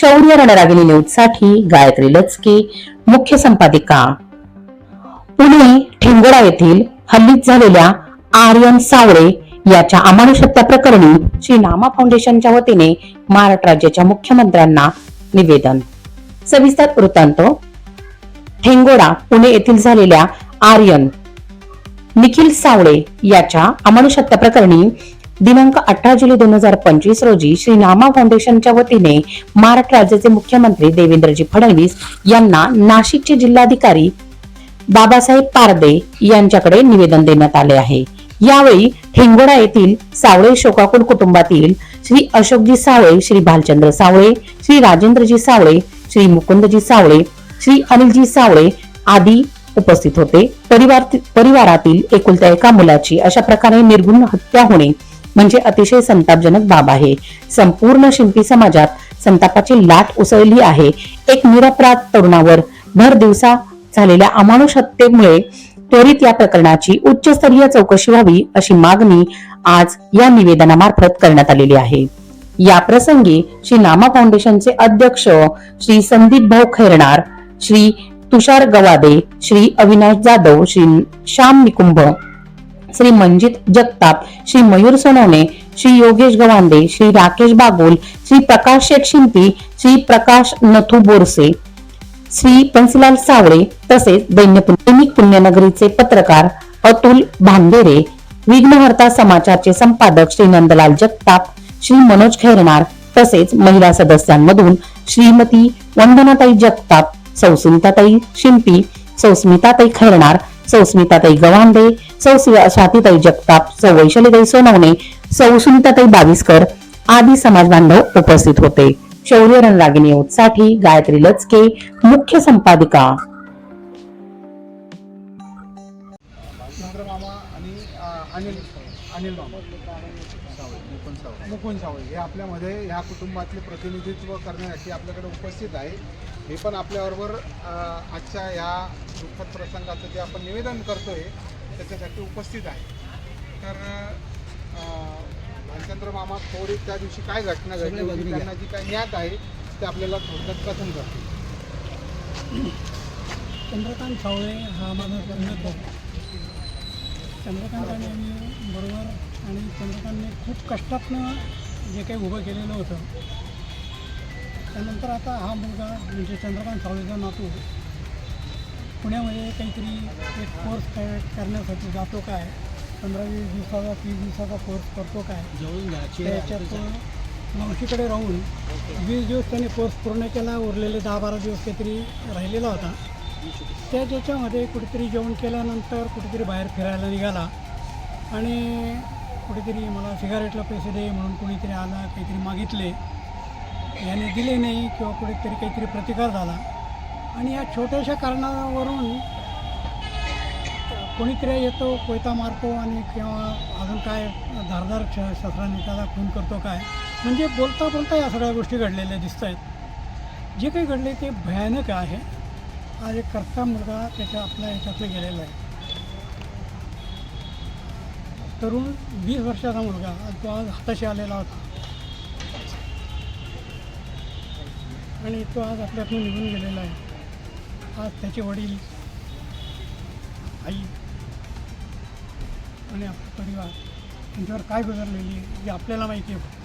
शौर्य रणरागिणी न्यूजसाठी गायत्री लचके मुख्य संपादिका. पुणे ठेंगोडा येथील हल्लीत झालेल्या आर्यन सावळे याच्या अमानुष हत्या प्रकरणी श्री नामा फाउंडेशनच्या वतीने महाराष्ट्र राज्याच्या मुख्यमंत्र्यांना निवेदन. सविस्तर वृत्तांत. ठेंगोडा पुणे येथील झालेल्या आर्यन निखिल सावळे याच्या अमानुष हत्या प्रकरणी दिनांक अठरा जुलै दोन हजार पंचवीस रोजी श्री नामा फाउंडेशनच्या वतीने महाराष्ट्र राज्याचे मुख्यमंत्री देवेंद्रजी फडणवीस यांना नाशिकचे जिल्हाधिकारी बाबासाहेब पारदे यांच्याकडे निवेदन देण्यात आले आहे. यावेळी ठेंगोडा येथील सावळे शोकाकुल कुटुंबातील श्री अशोकजी सावळे श्री भालचंद्र सावळे श्री राजेंद्रजी सावळे श्री मुकुंदजी सावळे श्री अनिलजी सावळे आदी उपस्थित होते. परिवार परिवारातील एकुलत्या एका मुलाची अशा प्रकारे निर्गुण हत्या होणे म्हणजे अतिशय संतापजनक बाब आहे. संपूर्ण शिंपी समाजात संतापाची लाट उसळली आहे. एक निरपराध तरुणावर भर दिवसा झालेल्या अमानुष हत्येमुळे त्वरित या प्रकरणाची उच्चस्तरीय चौकशी व्हावी अशी मागणी आज या निवेदनामार्फत करण्यात आलेली आहे. या प्रसंगी श्री नामा फाउंडेशनचे अध्यक्ष श्री संदीप भाऊ खैरणार श्री तुषार गवादे श्री अविनाश जाधव श्री श्याम निकुंभ श्री मंजित जगताप श्री मयूर सोनवणे श्री योगेश गवांडे श्री राकेश बागोल श्री प्रकाश शेठ शिंपी श्री प्रकाश नथू बोरसे श्री पंचलाल सावळे तसेच दैनिक पुण्यनगरीचे पत्रकार अतुल भांगेरे विघ्नहर्ता समाचारचे संपादक श्री नंदलाल जगताप श्री मनोज खैरनार तसेच महिला सदस्यांमधून श्रीमती वंदनाताई जगताप सौस्मिताताई शिंपी सौस्मिताताई खैरनार सौस्मिताताई गवांडे सौ स्वातीताई जगताप सौ वैशालीताई सोनवणे सौ सुनीताताई बाविस्कर आदी समाज बांधव उपस्थित होते. शौर्य रणरागिणी साठी गायत्री लचके मुख्य संपादिका मुकुंद सावळे हे आपल्यामध्ये ह्या कुटुंबातले प्रतिनिधित्व करण्यासाठी आपल्याकडे उपस्थित आहे. हे पण आपल्याबरोबर आजच्या ह्या दुःखद प्रसंगाचं जे आपण निवेदन करतोय त्याच्यासाठी उपस्थित आहे. तर भालचंद्र मामा थोडी त्या दिवशी काय घटना घडली त्यांना जी काय ज्ञात आहे ते आपल्याला थोडक्यात कथन करतील. चंद्रकांत सावळे हा माझा चंद्रकांत आणि आम्ही बरोबर आणि चंद्रकांतने खूप कष्टातनं जे काही उभं केलेलं होतं त्यानंतर आता हा मुलगा म्हणजे चंद्रकांत सावळेचा नातू पुण्यामध्ये काहीतरी एक कोर्स काय करण्यासाठी जातो काय पंधरा वीस दिवसाचा तीस दिवसाचा कोर्स करतो काय त्याच्यात मावशीकडे राहून वीस दिवस त्याने कोर्स पूर्ण केला उरलेले दहा बारा दिवस काहीतरी राहिलेला होता. त्या ज्याच्यामध्ये कुठेतरी जेवण केल्यानंतर कुठेतरी बाहेर फिरायला निघाला. आणि कुठेतरी मला सिगारेटला पैसे दे म्हणून कोणीतरी आला काहीतरी मागितले. याने दिले नाही किंवा कुठेतरी काहीतरी प्रतिकार झाला. आणि या छोट्याशा कारणावरून कोणीतरी येतो कोयता मारतो आणि किंवा अजून काय धारदार क्ष शस्त्राने त्याला खून करतो काय? म्हणजे बोलता बोलता या सगळ्या गोष्टी घडलेल्या दिसत आहेत जे काही घडले ते भयानक आहे. आज एक करता मुलगा त्याच्या आपल्या ह्याच्यातनं गेलेला आहे. तरुण वीस वर्षाचा मुलगा तो आज हाताशी आलेला होता. आणि तो आज आपल्यातून निघून गेलेला आहे. आज त्याचे वडील आई आणि आपला परिवार त्यांच्यावर काय गुजरलेली आहे हे आपल्याला माहिती आहे.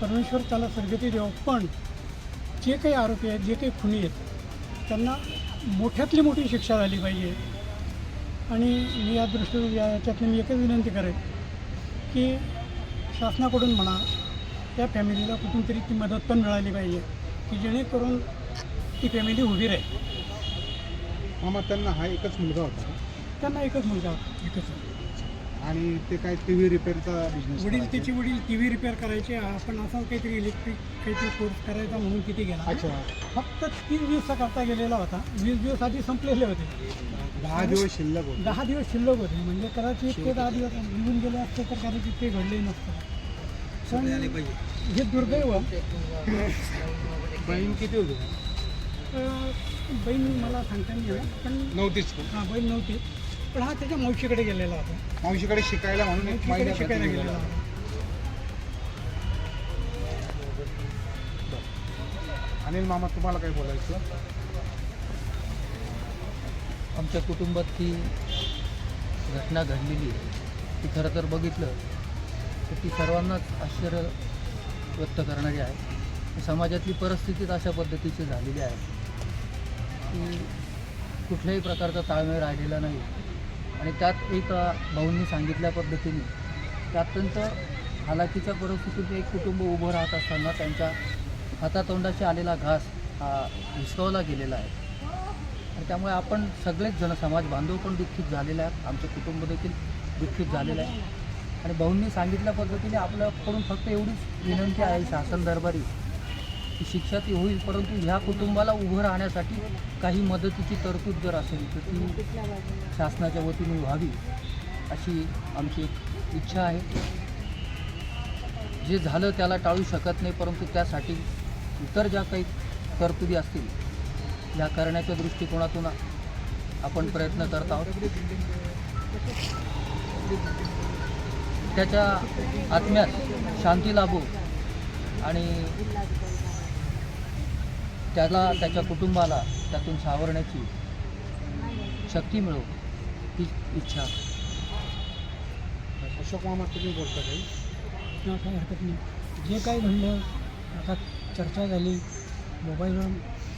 परमेश्वर त्याला सरगती देव पण जे काही आरोपी आहेत जे काही खुनी आहेत त्यांना मोठ्यातली मोठी शिक्षा झाली पाहिजे. आणि मी या दृष्टीने या याच्यातून मी एकच विनंती करेन की शासनाकडून म्हणा त्या फॅमिलीला कुठून तरी ती मदत पण मिळाली पाहिजे की जेणेकरून ती फॅमिली उभी राहील. मामा त्यांना हा एकच मुलगा होता त्यांना एकच मुलगा होता. एकच आणि ते काय टी व्ही रिपेअरचा बिझनेस वडील त्याचे वडील टी व्ही रिपेअर करायचे. आपण असं काहीतरी इलेक्ट्रिक काहीतरी कोर्स करायचा म्हणून तिथे गेला. अच्छा. फक्त तीस दिवसाकरता गेलेला होता. वीस दिवस आधी संपलेले होते. दहा दिवस शिल्लक होते. दहा दिवस शिल्लक होते. म्हणजे कदाचित ते दहा दिवस निघून गेले असते तर कदाचित ते घडले नसतं. पण हे दुर्दैव. बहीण किती होती? बहीण मला सांगता नाही पण नव्हतीच. हां बहीण नव्हती. पण हा त्याच्या मावशीकडे गेलेला होता. मावशीकडे शिकायला म्हणून एक मावशीकडे महिन्यासाठी शिकायला गेलेला. होता. अनिल मामा तुम्हाला काय बोलायचं? आमच्या कुटुंबात ती घटना घडलेली आहे. ती खरं तर बघितलं तर ती सर्वांनाच आश्चर्य व्यक्त करणारी आहे. समाजातली परिस्थितीच अशा पद्धतीची झालेली आहे. की कुठल्याही प्रकारचा ताळमेळ राहिलेला नाही. आणि त्यात एक भाऊंनी सांगितल्या पद्धतीने अत्यंत हालाकीच्या परिस्थितीत एक कुटुंब उभं राहत असताना त्यांच्या हातातोंडाशी आलेला घास हा हिसकावला गेलेला आहे. आणि त्यामुळे आपण सगळेच जण समाज बांधव पण दुःखित झालेले आहेत. आमचं कुटुंब देखील दुःखित झालेलं आहे. आणि भाऊंनी सांगितल्या पद्धतीने आपल्याकडून फक्त एवढीच विनंती आहे शासन दरबारी की शिक्षा ती होईल परंतु ह्या कुटुंबाला उभं राहण्यासाठी काही मदतीची तरतूद जर असेल तर ती शासनाच्या वतीने व्हावी अशी आमची एक इच्छा आहे. जे झालं त्याला टाळू शकत नाही परंतु त्यासाठी इतर ज्या काही तरतुदी असतील ह्या करण्याच्या दृष्टिकोनातून आपण प्रयत्न करत आहोत. त्याच्या आत्म्यात शांती लाभो आणि त्याला त्याच्या कुटुंबाला त्यातून सावरण्याची शक्ती मिळो ही इच्छा. अशोक मामा तुम्ही बोलता काही? किंवा काही हरकत नाही. जे काही म्हणलं आता चर्चा झाली मोबाईलवर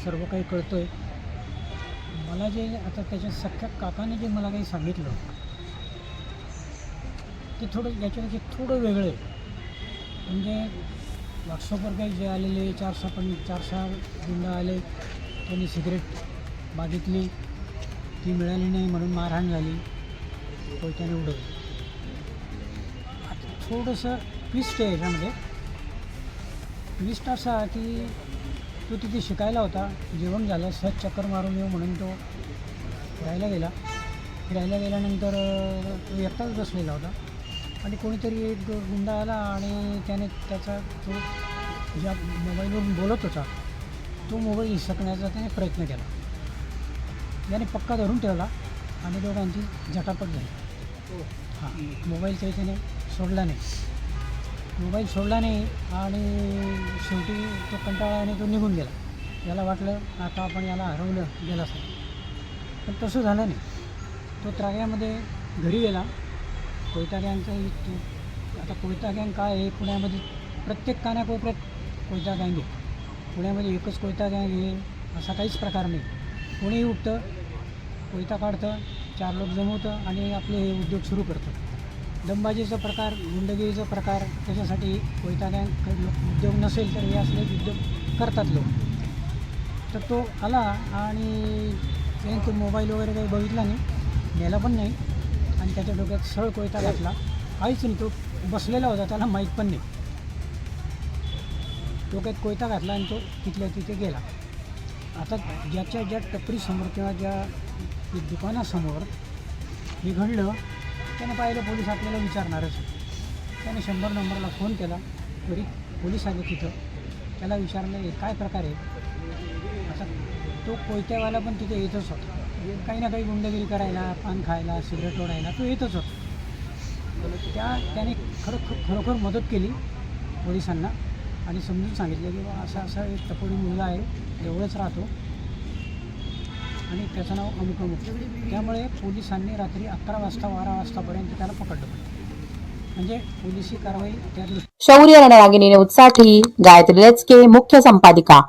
सर्व काही कळतं आहे मला जे आता त्याच्या सख्या काकाने जे मला काही सांगितलं ते थोडं याच्यापेक्षा थोडं वेगळं आहे. म्हणजे व्हॉट्सअपवर काही जे आलेले चारशे पण चार सहा गुंड आले त्यांनी सिगरेट मागितली. ती मिळाली नाही म्हणून मारहाण झाली. कोयत्याने उडवली. आता थोडंसं ट्विस्ट आहे याच्यामध्ये. ट्विस्ट असा की तो तिथे शिकायला होता. जेवण झालं सहज चक्कर मारून येऊ म्हणून तो फिरायला गेला. फिरायला गेल्यानंतर तो एकटाच बसलेला होता. आणि कोणीतरी एक गुंडा आला आणि त्याने त्याचा तो ज्या मोबाईलवरून बोलत होता. तो मोबाईल हिसकण्याचा त्याने प्रयत्न केला. याने पक्का धरून ठेवला आणि दोघांची झटापट झाली. हां मोबाईल काही त्याने सोडला नाही. मोबाईल सोडला नाही आणि शेवटी तो कंटाळाने तो निघून गेला. याला वाटलं आता आपण याला हरवलं गेला पण तसं झालं नाही. तो त्राग्यामध्ये घरी गेला. कोयता गँगचा एक तो आता कोयता गँग काय आहे? पुण्यामध्ये प्रत्येक कानाकोपऱ्यात कोयता गँग आहे. पुण्यामध्ये एकच कोयता गँग आहे असा काहीच प्रकार नाही. कोणीही उठतं कोयता काढतं चार लोक जमवतं आणि आपले हे उद्योग सुरू करतं. दमबाजीचा प्रकार गुंडगिरीचा प्रकार त्याच्यासाठी कोयता गँग उद्योग नसेल तर हे असले उद्योग करतात लोक. तर तो आला आणि त्याने तो मोबाईल वगैरे काही बघितला नाही नेला पण नाही. आणि त्याच्या डोक्यात सळ कोयता घातला. काहीच नाही तो बसलेला होता त्याला माहीत पण नाही. डोक्यात कोयता घातला आणि तो तिथल्या तिथे गेला. आता ज्याच्या ज्या टपरीसमोर किंवा ज्या दुकानासमोर हे घडलं त्याने पाहिलं पोलीस आपल्याला विचारणारच त्याने शंभर नंबरला फोन केला. त्वरित पोलीस आले तिथं. त्याला विचारलं काय प्रकार आहे? आता तो कोयत्यावाला पण तिथे येतच होता. म्हणजे काही ना काही गुंडगिरी करायला पान खायला सिगरेट ओढायला तो येतच होता. त्या त्याने खरो खरोखर मदत केली पोलिसांना आणि समजून सांगितलं की बाबा असा असा एक तपोडी मुलगा आहे एवढंच राहतो. आणि त्याचं नाव अमुक अमुक. त्यामुळे पोलिसांनी रात्री अकरा वाजता बारा वाजतापर्यंत त्याला पकडलं. म्हणजे पोलिसी कारवाई त्या शौर्य रणरागिणी न्यूजसाठी गायत्री लचके मुख्य संपादिका.